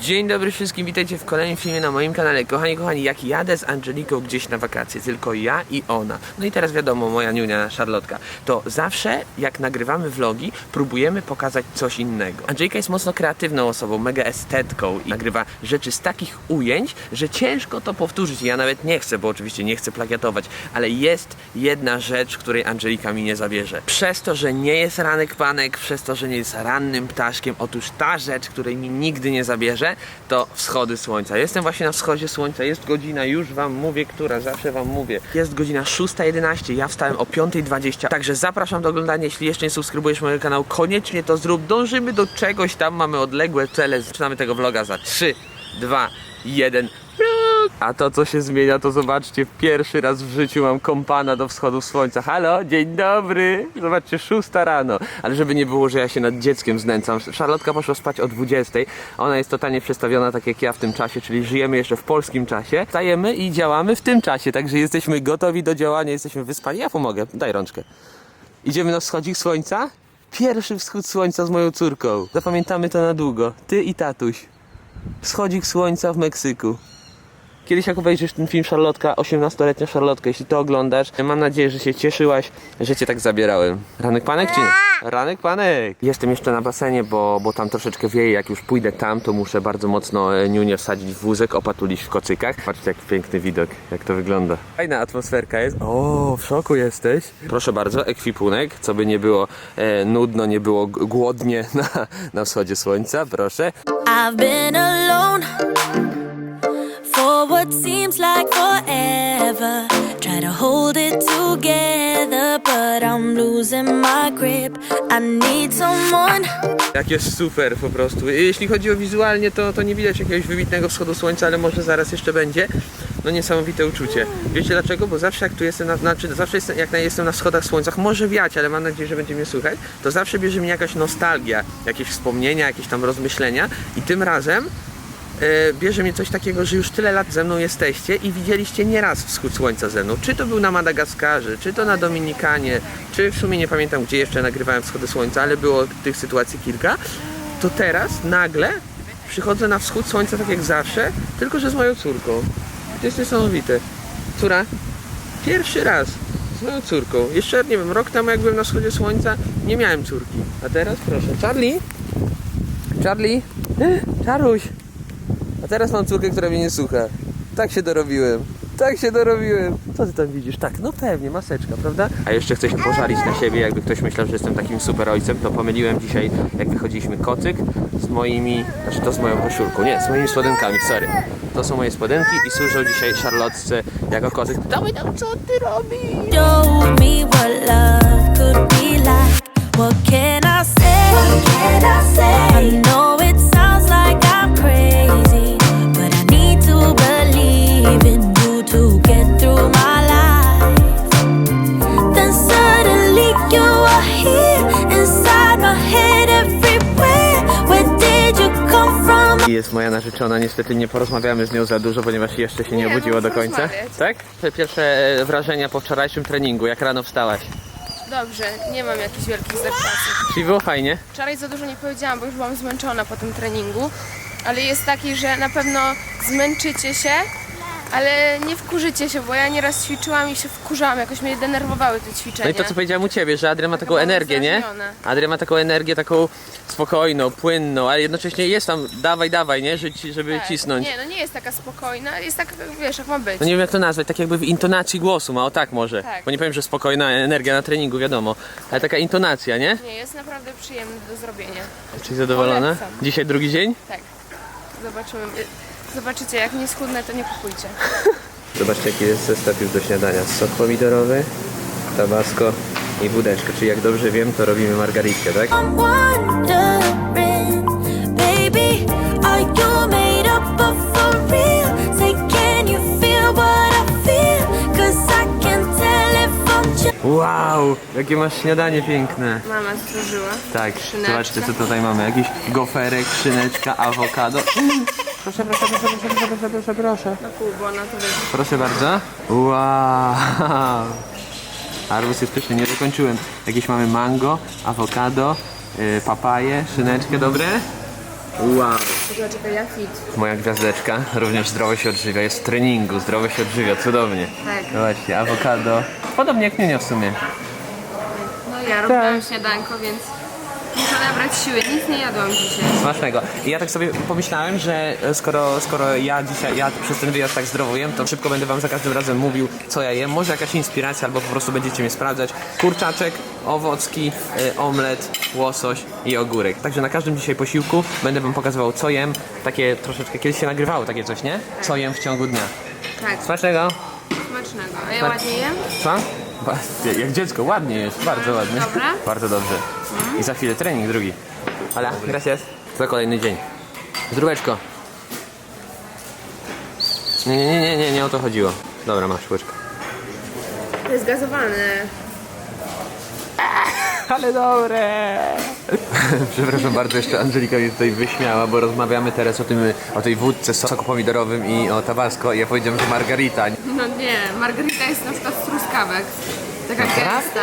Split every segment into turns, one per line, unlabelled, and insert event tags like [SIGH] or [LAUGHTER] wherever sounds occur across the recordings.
Dzień dobry wszystkim, witajcie w kolejnym filmie na moim kanale. Kochani, kochani, jak jadę z Angeliką gdzieś na wakacje, tylko ja i ona. No i teraz wiadomo, moja niunia Charlotka, to zawsze jak nagrywamy vlogi, próbujemy pokazać coś innego. Angelika jest mocno kreatywną osobą, mega estetką i nagrywa rzeczy z takich ujęć, że ciężko to powtórzyć. Ja nawet nie chcę, bo oczywiście nie chcę plagiatować, ale jest jedna rzecz, której Angelika mi nie zabierze. Przez to, że nie jest ranek panek, przez to, że nie jest rannym ptaszkiem, otóż ta rzecz, której mi nigdy nie zabierze, to wschody słońca. Jestem właśnie na wschodzie słońca, jest godzina, już wam mówię, która, zawsze wam mówię. Jest godzina 6.11, ja wstałem o 5.20, także zapraszam do oglądania, jeśli jeszcze nie subskrybujesz mojego kanału, koniecznie to zrób, dążymy do czegoś tam, mamy odległe cele, zaczynamy tego vloga za 3, 2, 1, a to co się zmienia, to zobaczcie, pierwszy raz w życiu mam kompana do wschodu słońca. Halo, dzień dobry! Zobaczcie, szósta rano. Ale żeby nie było, że ja się nad dzieckiem znęcam. Szarlotka poszła spać o 20. Ona jest totalnie przestawiona tak jak ja w tym czasie, czyli żyjemy jeszcze w polskim czasie. Stajemy i działamy w tym czasie, także jesteśmy gotowi do działania, jesteśmy wyspani. Ja pomogę, daj rączkę. Idziemy na wschodzik słońca? Pierwszy wschód słońca z moją córką. Zapamiętamy to na długo. Ty i tatuś. Wschodzik słońca w Meksyku. Kiedyś jak obejrzysz ten film Charlotka, 18-letnia Charlotka, jeśli to oglądasz, mam nadzieję, że się cieszyłaś, że cię tak zabierałem. Ranek panek czy nie? Ranek panek! Jestem jeszcze na basenie, bo, bo tam troszeczkę wieje. Jak już pójdę tam, to muszę bardzo mocno e, Niunię wsadzić w wózek, opatulić w kocykach. Patrzcie, jaki piękny widok, jak to wygląda. Fajna atmosferka jest. O, w szoku jesteś. Proszę bardzo, ekwipunek, co by nie było e, nudno, nie było głodnie [LAUGHS] na, na wschodzie słońca, proszę.
I've been alone what seems like forever. Try to hold it together, but I'm losing my grip. I need someone.
Jak jest super po prostu. Jeśli chodzi o wizualnie, to, to nie widać jakiegoś wybitnego wschodu słońca, ale może zaraz jeszcze będzie. No niesamowite uczucie. Wiecie dlaczego? Bo zawsze jak tu jestem, na, znaczy zawsze jestem, jak jestem na wschodach słońcach, może wiać, ale mam nadzieję, że będzie mnie słychać, to zawsze bierze mnie jakaś nostalgia, jakieś wspomnienia, jakieś tam rozmyślenia i tym razem bierze mnie coś takiego, że już tyle lat ze mną jesteście i widzieliście nieraz wschód słońca ze mną. Czy to był na Madagaskarze, czy to na Dominikanie, czy w sumie nie pamiętam, gdzie jeszcze nagrywałem wschody słońca, ale było tych sytuacji kilka. To teraz nagle przychodzę na wschód słońca tak jak zawsze, tylko że z moją córką. To jest niesamowite. Córa, pierwszy raz z moją córką. Jeszcze, nie wiem, rok temu jak byłem na wschodzie słońca, nie miałem córki. A teraz proszę. Charlie? Charlie? [GASPS] Czaruś! Teraz mam córkę, która mnie nie słucha. Tak się dorobiłem. Tak się dorobiłem. Co ty tam widzisz? Tak, no pewnie, maseczka, prawda? A jeszcze chcę się pożalić na siebie, jakby ktoś myślał, że jestem takim super ojcem, to pomyliłem dzisiaj, jak wychodziliśmy kocyk z moimi, znaczy to z moją koszulką, nie, z moimi spodenkami, sorry. To są moje spodenki i służą dzisiaj Charlotce jako kocyk. Dawaj tam, co ty robisz?
Show me what love could be like. What can I say? What can I say? I know it sounds like believe in you to get through my life. Then suddenly you are here inside my head everywhere. Where did you come from?
Jest moja narzeczona, niestety nie porozmawiamy z nią za dużo, ponieważ jeszcze się nie,
Nie,
obudziła do końca.
rozmawiać.
Tak? Te pierwsze e, wrażenia po wczorajszym treningu, jak rano wstałaś.
Dobrze, nie mam jakichś wielkich zakwasów.
Czyli było fajnie?
Wczoraj za dużo nie powiedziałam, bo już byłam zmęczona po tym treningu, ale jest taki, że na pewno zmęczycie się, ale nie wkurzycie się, bo ja nieraz ćwiczyłam i się wkurzałam, jakoś mnie denerwowały te ćwiczenia.
No i to co powiedziałem u ciebie, że Adrian ma taką
byłam
energię, nie?
rozdrażniona.
Adrian ma taką energię taką spokojną, płynną, ale jednocześnie jest tam dawaj, dawaj, nie? Że ci- żeby
Tak,
cisnąć.
Nie, no nie jest taka spokojna, jest tak, wiesz, jak ma być.
No nie wiem jak to nazwać, tak jakby w intonacji głosu ma, o tak może.
Tak.
Bo nie powiem, że spokojna energia na treningu, wiadomo. Ale taka intonacja, nie?
Nie, jest naprawdę przyjemny do zrobienia.
Czyli zadowolona?
Polecam.
Dzisiaj drugi dzień?
Tak, zobaczymy. Zobaczycie, jak nie schudnę, to nie kupujcie. [LAUGHS]
Zobaczcie jaki jest zestaw już do śniadania. Sok pomidorowy, tabasco i wódeczka. Czyli jak dobrze wiem, to robimy margaritkę, tak? Wow, jakie masz śniadanie piękne.
Mama stworzyła.
Tak,
Szyneczka.
zobaczcie co tutaj mamy. Jakiś goferek, szyneczka, awokado. Proszę, proszę, proszę, proszę, proszę, proszę, proszę, proszę.
Na pół, bo ona to wie.
Proszę bardzo. Wow. Arbus jest pyszny, nie dokończyłem. Jakieś mamy mango, awokado, yy, papaję, szyneczkę, dobre? Wow.
Zobacz, jaka ja fit.
Moja gwiazdeczka również zdrowo się odżywia, jest w treningu, zdrowo się odżywia, cudownie.
Tak.
No właśnie, awokado. Podobnie jak Niunia w sumie.
No ja robiłam śniadanko, więc muszę nabrać siły. Nic nie jadłam dzisiaj.
Smacznego. I ja tak sobie pomyślałem, że skoro, skoro ja dzisiaj, ja przez ten wyjazd tak zdrowo jem, to szybko będę wam za każdym razem mówił, co ja jem. Może jakaś inspiracja, albo po prostu będziecie mnie sprawdzać. Kurczaczek, owocki, y, omlet, łosoś i ogórek. Także na każdym dzisiaj posiłku będę wam pokazywał, co jem. Takie troszeczkę, kiedyś się nagrywało takie coś, nie? Co jem w ciągu dnia.
Tak,
Smacznego.
smacznego. A ja ładnie jem?
Co? Jak dziecko, ładnie jest, bardzo ładnie.
Dobre? [LAUGHS]
Bardzo dobrze. I za chwilę trening drugi. Hola, gracias. Za kolejny dzień. Zdróweczko. Nie, nie, nie, nie, nie, nie o to chodziło. Dobra, masz łyczkę.
To jest gazowane.
Ale dobre! [LAUGHS] Przepraszam bardzo, jeszcze Angelika mnie tutaj wyśmiała, bo rozmawiamy teraz o, tym, o tej wódce z soku pomidorowym i o tabasco i ja powiedziałem, że margarita.
No nie, margarita jest na przykład z truskawek. Taka gęsta.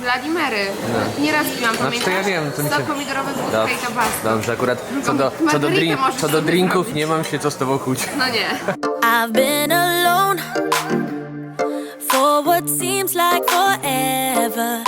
Vladimiry. Nieraz piłam,
Znaczy,
pamiętasz?
to ja wiem, to mi się-
pomidorowy, wódka
Dobrze,
i tabasco.
dobrze akurat co do, co do, drink, co do drinków
zrobić.
nie mam się co z tobą kłócić.
No nie.
I've been alone for what seems like forever.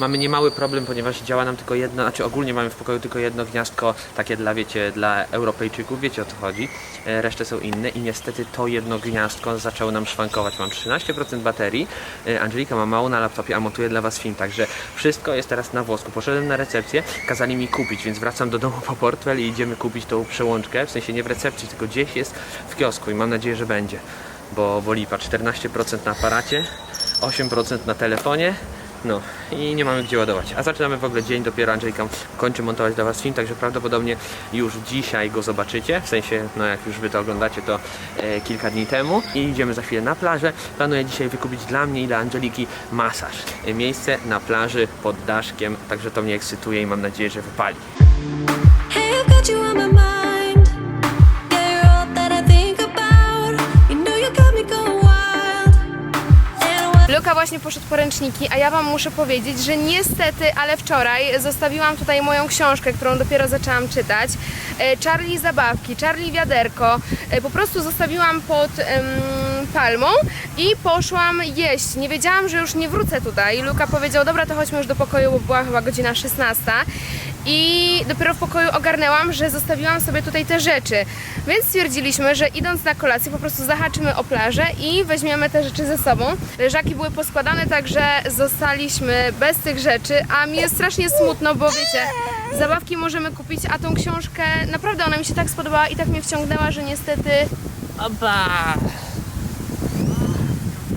Mamy niemały problem, ponieważ działa nam tylko jedno, znaczy ogólnie mamy w pokoju tylko jedno gniazdko, takie dla, wiecie, dla Europejczyków, wiecie o co chodzi. E, Resztę są inne i niestety to jedno gniazdko zaczęło nam szwankować. Mam 13% baterii, e, Angelika ma mało na laptopie, a montuję dla Was film, także wszystko jest teraz na włosku. Poszedłem na recepcję, kazali mi kupić, więc wracam do domu po portfel i idziemy kupić tą przełączkę, w sensie nie w recepcji, tylko gdzieś jest w kiosku i mam nadzieję, że będzie, bo, bo lipa, 14% na aparacie, 8% na telefonie, no i nie mamy gdzie ładować. A zaczynamy w ogóle dzień, dopiero Andrzejka kończy montować dla Was film, także prawdopodobnie już dzisiaj go zobaczycie. W sensie, no jak już Wy to oglądacie, to e, kilka dni temu. I idziemy za chwilę na plażę. Planuję dzisiaj wykupić dla mnie i dla Angeliki masaż. E, miejsce na plaży pod daszkiem, także to mnie ekscytuje i mam nadzieję, że wypali.
Hey,
właśnie poszedł po ręczniki, a ja Wam muszę powiedzieć, że niestety, ale wczoraj zostawiłam tutaj moją książkę, którą dopiero zaczęłam czytać. E, Charlie Zabawki, Charlie Wiaderko. E, Po prostu zostawiłam pod em, palmą i poszłam jeść. Nie wiedziałam, że już nie wrócę tutaj. Luka powiedział, dobra, to chodźmy już do pokoju, bo była chyba godzina 16. I dopiero w pokoju ogarnęłam, że zostawiłam sobie tutaj te rzeczy. Więc stwierdziliśmy, że idąc na kolację po prostu zahaczymy o plażę i weźmiemy te rzeczy ze sobą. Leżaki były poskładane, także zostaliśmy bez tych rzeczy, a mi jest strasznie smutno, bo wiecie, zabawki możemy kupić, a tą książkę naprawdę ona mi się tak spodobała i tak mnie wciągnęła, że niestety
Oba!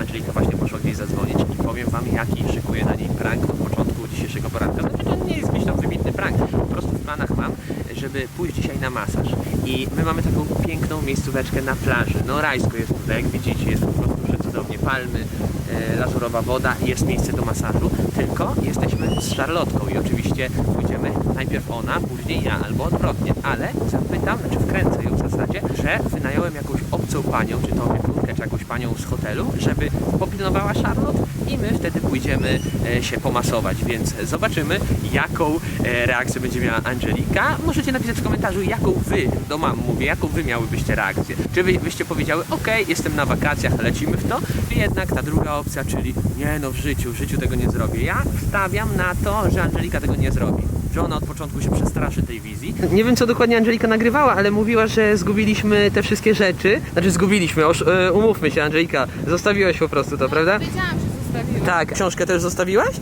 Angelika właśnie poszła gdzieś zadzwonić i powiem wam jaki szykuję na niej prank od początku dzisiejszego poranka. Znaczy to nie jest jakiś tam wybitny prank, po prostu w planach mam, żeby pójść dzisiaj na masaż. I my mamy taką piękną miejscóweczkę na plaży. No rajsko jest tutaj, jak widzicie, jest po prostu przecudownie palmy, e, lazurowa woda i jest miejsce do masażu, tylko jesteśmy z Szarlotką i oczywiście pójdziemy najpierw ona, później ja, albo odwrotnie, ale zapytam, czy wkręcę ją w zasadzie, że wynająłem jakąś obcą panią, czy to opiekunkę, jakąś panią z hotelu, żeby popilnowała Charlotte i my wtedy pójdziemy e, się pomasować, więc zobaczymy, jaką e, reakcję będzie miała Angelika. Możecie napisać w komentarzu, jaką wy, do mam mówię, jaką wy miałybyście reakcję. Czy wy byście powiedziały, ok, jestem na wakacjach, lecimy w to, czy jednak ta druga opcja, czyli nie no, w życiu, w życiu tego nie zrobię. Ja stawiam na to, że Angelika tego nie zrobi że ona od początku się przestraszy tej wizji. Nie wiem, co dokładnie Angelika nagrywała, ale mówiła, że zgubiliśmy te wszystkie rzeczy. Znaczy zgubiliśmy, osz, e, umówmy się, Angelika. Zostawiłaś po prostu to, prawda?
wiedziałam, że zostawiłam.
Tak. Książkę też zostawiłaś?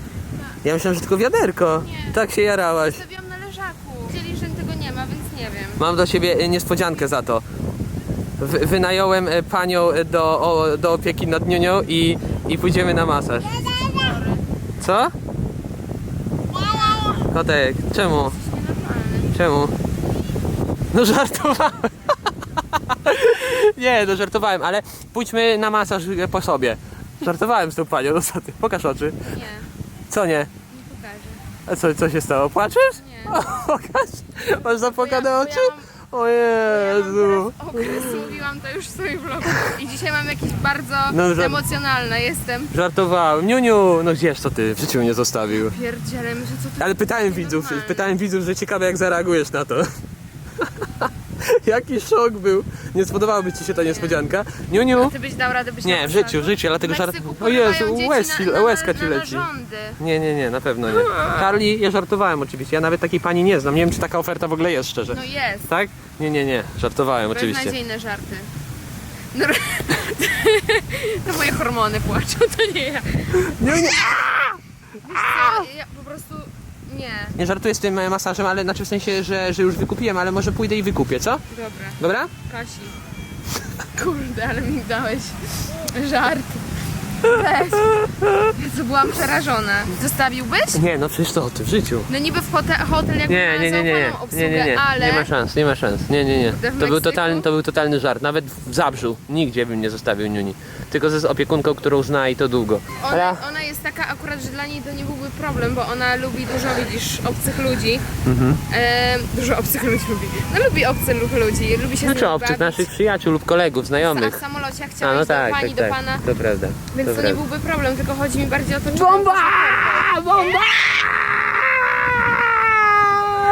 Ja myślałem, że tylko wiaderko.
Nie.
Tak się jarałaś.
Zostawiłam na leżaku. Wiedzieli, że tego nie ma, więc nie wiem.
Mam do ciebie e, niespodziankę za to. Wy, wynająłem e, panią e, do, o, do opieki nad niunią i, i pójdziemy na masaż. Co? Kotek, czemu? Czemu? No żartowałem. [LAUGHS] Nie, no żartowałem, ale pójdźmy na masaż po sobie. Żartowałem z tą panią, no co ty? Pokaż oczy.
Nie,
Co nie?
nie pokażę.
A co, co się stało? Płaczesz?
Nie. [LAUGHS]
Pokaż. Masz zapłakane
Bo ja- bo
oczy?
ja mam-
O Jezu.
Okres mówiłam to już w swoim vlogu. I dzisiaj mam jakieś bardzo
No, że-
emocjonalne jestem.
Żartowałem. Niuniu, no wiesz co ty w życiu nie zostawił.
Pierdzielem, że co ty...
Ale pytałem widzów, pytałem widzów, że ciekawe jak zareagujesz na to. [LAUGHS] Jaki szok był. Nie spodobałaby ci się ta niespodzianka. Niuniu.
Ty byś dał radę być
Nie, w życiu, w życiu, dlatego żart... O Jezu,
porywają dzieci
łez,
na, na,
łezka ci leci. Nie, nie, nie, na pewno nie. [LAUGHS] Charlie, ja żartowałem oczywiście. Ja nawet takiej pani nie znam. Nie wiem, czy taka oferta w ogóle jest szczerze.
No jest.
Tak? Nie, nie, nie. Żartowałem oczywiście.
Beznadziejne żarty. No, [LAUGHS] to moje hormony płaczą, to nie ja.
Nie, nie.
Wiesz co, ja po prostu nie.
Nie żartuję z tym e, masażem, ale znaczy w sensie, że, że już wykupiłem, ale może pójdę i wykupię, co?
Dobra,
Dobra?
Kasi. [LAUGHS] Kurde, ale mi dałeś żart. Weź. Ja byłam przerażona. Zostawiłbyś?
Nie, no przecież to o tym w życiu.
No niby w hotel, hotel jakby
Nie, nie, nie, nie, nie,
obsługę,
nie, nie, nie,
ale
nie ma szans, nie ma szans, nie, nie, nie.
w
To był,
Meksyku?
totalny, to był totalny żart, nawet w Zabrzu, nigdzie bym nie zostawił Niuni. Tylko ze z opiekunką, którą zna i to długo. Ale
ona, ona jest taka akurat, że dla niej to nie byłby problem, bo ona lubi dużo, widzisz, obcych ludzi.
Mhm.
E, dużo obcych ludzi lubi. No lubi obcych ludzi, lubi się z
znaczy
nimi
obcych
bawić.
naszych przyjaciół lub kolegów,
A w
znajomych.
samolocie jak
A
chciała
no
iść do
tak,
pani,
tak,
do
tak,
pana,
to prawda.
więc
to
to, nie
prawda.
byłby problem, tylko chodzi mi bardziej o to, czy...
Bomba! Bomba!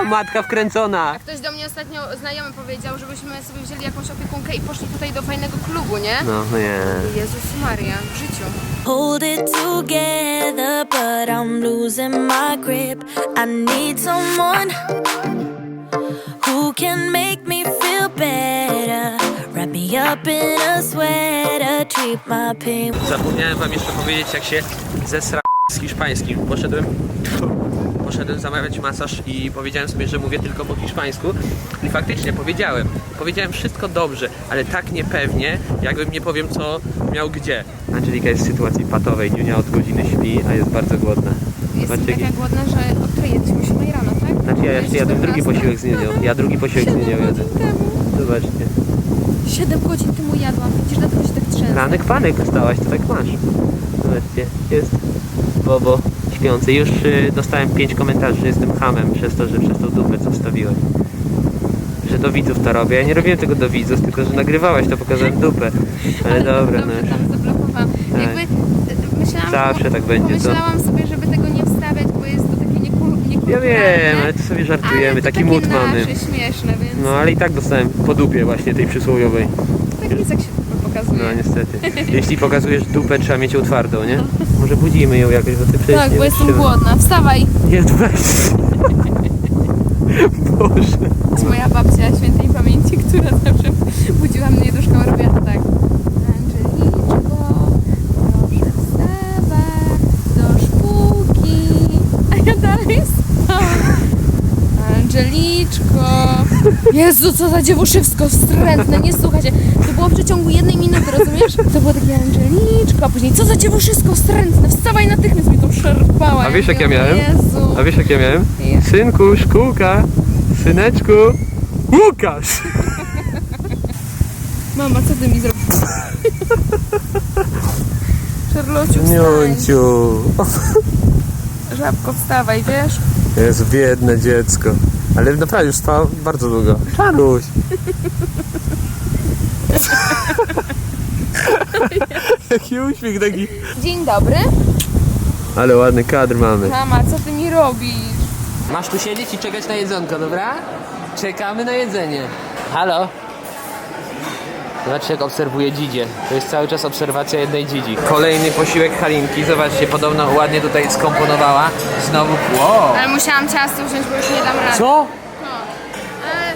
Matka wkręcona.
Ktoś do mnie ostatnio znajomy powiedział, żebyśmy sobie wzięli jakąś opiekunkę i poszli tutaj do fajnego klubu, nie?
No, no nie.
Jezus Maria, w życiu.
Hold it together, but I'm losing my grip. I need someone who can make me feel better. Wrap me up in a sweater, treat my pain.
Zapomniałem wam jeszcze powiedzieć, jak się zesra z hiszpańskim. Poszedłem, poszedłem zamawiać masaż i powiedziałem sobie, że mówię tylko po hiszpańsku. I faktycznie powiedziałem. Powiedziałem wszystko dobrze, ale tak niepewnie, jakbym nie powiem, co miał gdzie. Angelika jest w sytuacji patowej. Niunia od godziny śpi, a jest bardzo głodna.
Jestem
Macie
taka głodna, że o której jedliśmy 7 rano, tak?
Znaczy ja jeszcze jadłem drugi
14.
posiłek z Niunią. Ja drugi posiłek z Niunią jadę.
godzin temu.
Zobaczcie.
7 godzin temu jadłam, widzisz, dlatego się tak trzęsę.
Ranek panek dostałaś, to tak masz. Zobaczcie, jest Bobo Już y, dostałem pięć komentarzy, że jestem hamem przez to, że przez tą dupę co wstawiłem. Że do widzów to robię. Ja nie robiłem tego do widzów, tylko że nagrywałaś, to pokazałem dupę. Ale dobra, no już.
tam zablokowałam.
Tak.
Jakby e, myślałam,
Zawsze tak będzie, co?
Pomyślałam sobie, żeby tego nie wstawiać, bo jest to takie nieku-
Ja wiem, ale to sobie żartujemy,
ale to
taki
takie
mód mamy.
nasze, śmieszne, więc
No ale i tak dostałem po dupie właśnie tej przysłowiowej.
tak jest jak się pokazuje.
No niestety. Jeśli pokazujesz dupę, trzeba mieć ją twardą, nie? Może budzimy ją jakoś, bo ty przecież
tak,
nie
bo jestem głodna. Wstawaj!
Nie, weź. [LAUGHS] Boże.
To jest moja babcia świętej pamięci, która zawsze budziła mnie do szkoły, robiła to tak. Angeliczko, proszę wstawać do szkółki. A ja dalej spałam. Angeliczko. Jezu, co za dziewuszywsko wstrętne, nie słuchajcie. To było w przeciągu jednej minuty, rozumiesz? To było takie Angeliczko, a później co za dziewuszywsko wstrętne, wstawaj natychmiast, mi to szarpała.
A wiesz, jak ja miałem?
Jezu.
A wiesz jak ja miałem?
Jak?
Synku, szkółka, syneczku, Łukasz!
Mama, co ty mi zrobisz? Szarlociu.
Niunciu.
Żabko, wstawaj, wiesz?
Jest biedne dziecko. Ale naprawdę już spał bardzo długo. Czaruś. [LAUGHS] Jaki uśmiech taki.
Dzień dobry.
Ale ładny kadr mamy.
Mama, co ty mi robisz?
Masz tu siedzieć i czekać na jedzonko, dobra? Czekamy na jedzenie. Halo? Zobaczcie jak obserwuje dzidzie. To jest cały czas obserwacja jednej dzidzi. Kolejny posiłek Halinki. Zobaczcie, podobno ładnie tutaj skomponowała. Znowu... Wow!
Ale musiałam ciasto wziąć, bo już nie dam rady.
Co?
Ale,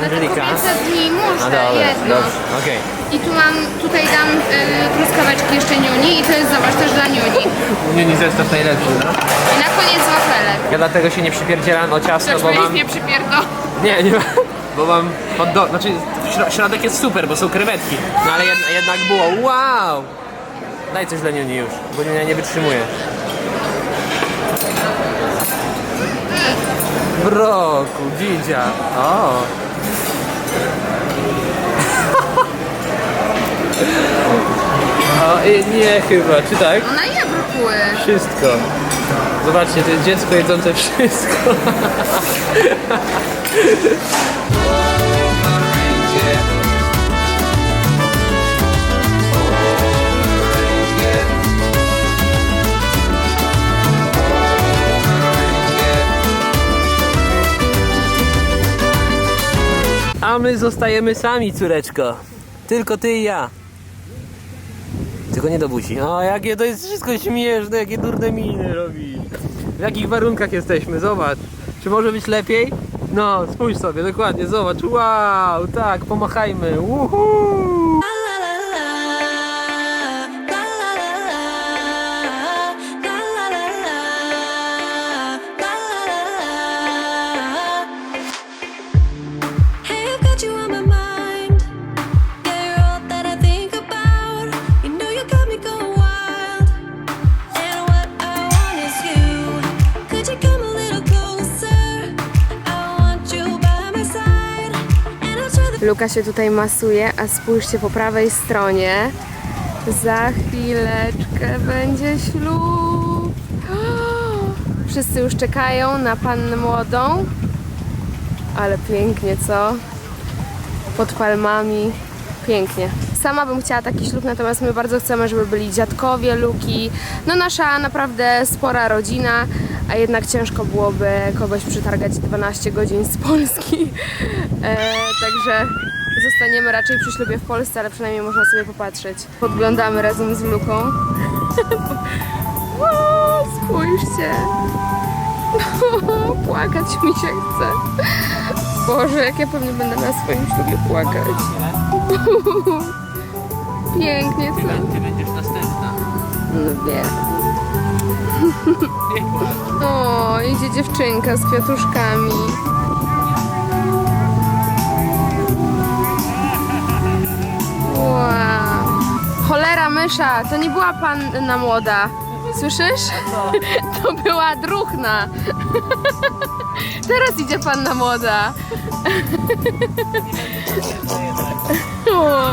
ue,
Angelika?
Na kobiece dni
A
muszę
dobra,
jedno.
dobrze, okej.
I tu mam, tutaj dam y, truskaweczki jeszcze niuni i to jest, zobacz, też dla niuni.
Unioni zestaw najlepszy, no.
I na koniec wafelek.
Ja dlatego się nie przypierdzielam o ciasto,
Chcesz
bo mam...
nie przypierdo?
Nie, nie mam... Bo mam hot dog... Znaczy, śro- środek jest super, bo są krewetki. No ale jed, jednak było... Wow! Daj coś dla Niuni już, bo Niunia nie wytrzymuje. Broku, dzidzia. O! [LAUGHS] O, i nie chyba, czy tak?
Ona je brokuły.
Wszystko. Zobaczcie, to jest dziecko jedzące wszystko. [LAUGHS] A my zostajemy sami, córeczko. Tylko ty i ja. Tylko nie do buzi. O, jakie to jest wszystko śmieszne, jakie durne miny robisz. W jakich warunkach jesteśmy, zobacz. Czy może być lepiej? No, spójrz sobie, dokładnie, zobacz. Wow, tak, pomachajmy. Uhu.
Luka się tutaj masuje, a spójrzcie po prawej stronie. Za chwileczkę będzie ślub. [GASPS] Wszyscy już czekają na pannę młodą. Ale pięknie, co? Pod palmami. Pięknie. Sama bym chciała taki ślub, natomiast my bardzo chcemy, żeby byli dziadkowie Luki. No nasza naprawdę spora rodzina, a jednak ciężko byłoby kogoś przytargać 12 godzin z Polski. E, także zostaniemy raczej przy ślubie w Polsce, ale przynajmniej można sobie popatrzeć. Podglądamy razem z Luką. [LAUGHS] o, spójrzcie. [LAUGHS] Płakać mi się chce. Boże, jak ja pewnie będę na swoim ślubie płakać. [LAUGHS] Pięknie, co?
Ty będziesz następna.
No wiem. [LAUGHS] O, idzie dziewczynka z kwiatuszkami. Wow. Cholera mysza, to nie była panna młoda. Słyszysz? [LAUGHS] To była druchna. [LAUGHS] Teraz idzie panna młoda. O,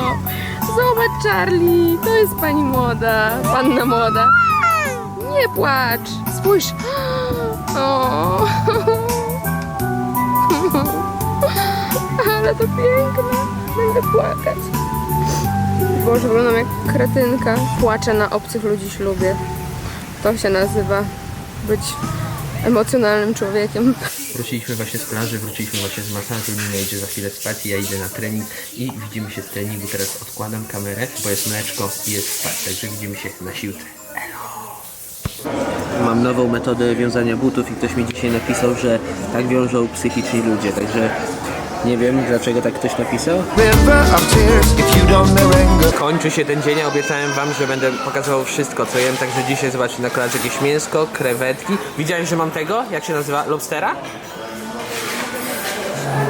zobacz Charlie, to jest pani młoda, panna młoda. Nie płacz, spójrz. O. Ale to piękne, będę płakać. Boże, wyglądam jak kretynka. Płaczę na obcych ludzi ślubie. To się nazywa być emocjonalnym człowiekiem.
Wróciliśmy właśnie z plaży, wróciliśmy właśnie z masażu, Nina idzie za chwilę spać, ja idę na trening i widzimy się z treningu. Teraz odkładam kamerę, bo jest mleczko i jest spać, także widzimy się na siłce. Mam nową metodę wiązania butów i ktoś mi dzisiaj napisał, że tak wiążą psychiczni ludzie, także nie wiem dlaczego tak ktoś napisał. Kończy się ten dzień, a obiecałem wam, że będę pokazywał wszystko, co jem, także dzisiaj zobaczcie na kolacie jakieś mięsko, krewetki. Widziałeś, że mam tego? Jak się nazywa? Lobstera?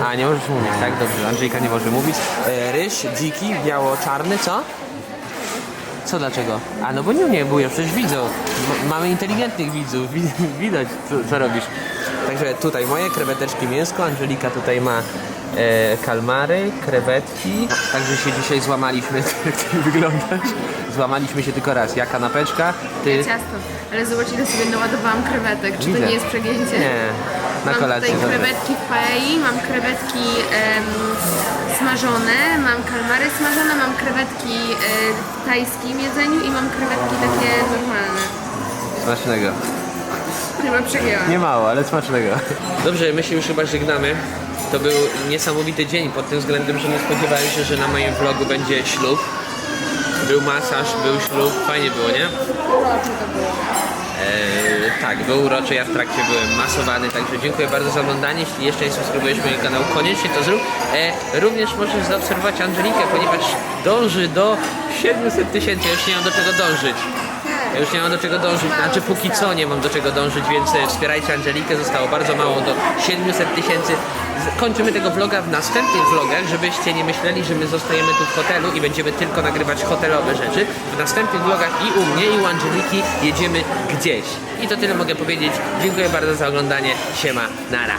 A, nie możesz mówić, tak? Dobrze, Andrzejka nie może mówić. E, ryż, dziki, biało-czarny, co? Co dlaczego? A no bo nie, nie, bo ja przecież widzą. M- mamy inteligentnych widzów, [LAUGHS] wi- widać co, co robisz. Także tutaj moje kreweteczki mięsko, Angelika tutaj ma e, kalmary, krewetki. Także się dzisiaj złamaliśmy, [LAUGHS] jak ty wyglądasz. Złamaliśmy się tylko raz. Ja kanapeczka, ty...
Ciasto, ale zobacz ile sobie naładowałam krewetek. Czy
Widzę.
to nie jest przegięcie?
Nie, na
mam
kolację.
tutaj krewetki w paei, mam krewetki em, smażone, mam kalmary smażone, mam krewetki e, w tajskim jedzeniu i mam krewetki takie normalne.
Smacznego.
Chyba przegięłam.
Nie mało, ale smacznego. Dobrze, my się już chyba żegnamy. To był niesamowity dzień pod tym względem, że nie spodziewałem się, że na moim vlogu będzie ślub. Był masaż, był ślub, fajnie było, nie? Eee, tak, był uroczy, ja w trakcie byłem masowany, także dziękuję bardzo za oglądanie. Jeśli jeszcze nie subskrybujesz mojego kanału, koniecznie to zrób. E, również możesz zaobserwować Angelikę, ponieważ dąży do 700 tysięcy, już nie mam do czego dążyć. Ja już nie mam do czego dążyć, znaczy póki co nie mam do czego dążyć, więc e, wspierajcie Angelikę, zostało bardzo mało do 700 tysięcy. Kończymy tego vloga w następnych vlogach, żebyście nie myśleli, że my zostajemy tu w hotelu i będziemy tylko nagrywać hotelowe rzeczy. W następnych vlogach i u mnie i u Angeliki jedziemy gdzieś. I to tyle mogę powiedzieć. Dziękuję bardzo za oglądanie. Siema, nara.